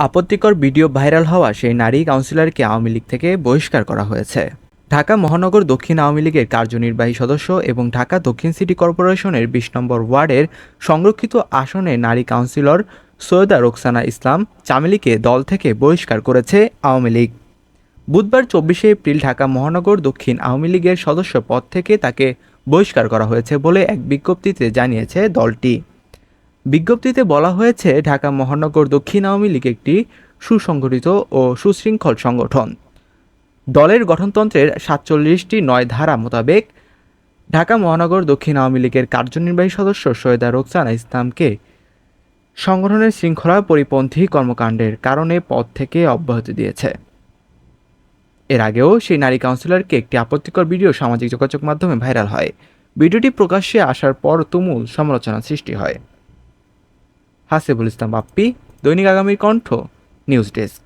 আপত্তিকর video viral হওয়া সেই নারী কাউন্সিলরকে আওয়ামী লীগ থেকে বহিষ্কার করা হয়েছে। ঢাকা মহানগর দক্ষিণ আওয়ামী লীগের কার্যনির্বাহী সদস্য এবং ঢাকা দক্ষিণ সিটি কর্পোরেশনের বিশ নম্বর ওয়ার্ডের সংরক্ষিত আসনে নারী কাউন্সিলর সৈয়দা রোকসানা ইসলাম চামেলিকে দল থেকে বহিষ্কার করেছে আওয়ামী লীগ। বুধবার চব্বিশে এপ্রিল ঢাকা মহানগর দক্ষিণ আওয়ামী লীগের সদস্য পদ থেকে তাকে বহিষ্কার করা হয়েছে বলে এক বিজ্ঞপ্তিতে জানিয়েছে দলটি। বিজ্ঞপ্তিতে বলা হয়েছে, ঢাকা মহানগর দক্ষিণ আওয়ামী লীগ একটি সুসংগঠিত ও সুশৃঙ্খল সংগঠন। দলের গঠনতন্ত্রের সাতচল্লিশটি নয় ধারা মোতাবেক ঢাকা মহানগর দক্ষিণ আওয়ামী লীগের কার্যনির্বাহী সদস্য সৈয়দা রোকসানা ইসলামকে সংগঠনের শৃঙ্খলা পরিপন্থী কর্মকাণ্ডের কারণে পদ থেকে অব্যাহতি দিয়েছে। এর আগেও সেই নারী কাউন্সিলরকে একটি আপত্তিকর ভিডিও সামাজিক যোগাযোগ মাধ্যমে ভাইরাল হয়। ভিডিওটি প্রকাশ্যে আসার পর তুমুল সমালোচনা সৃষ্টি হয়। হাসিবুল ইসলাম আপ্পি দৈনিক আগামীর কণ্ঠ নিউজ ডেস্ক।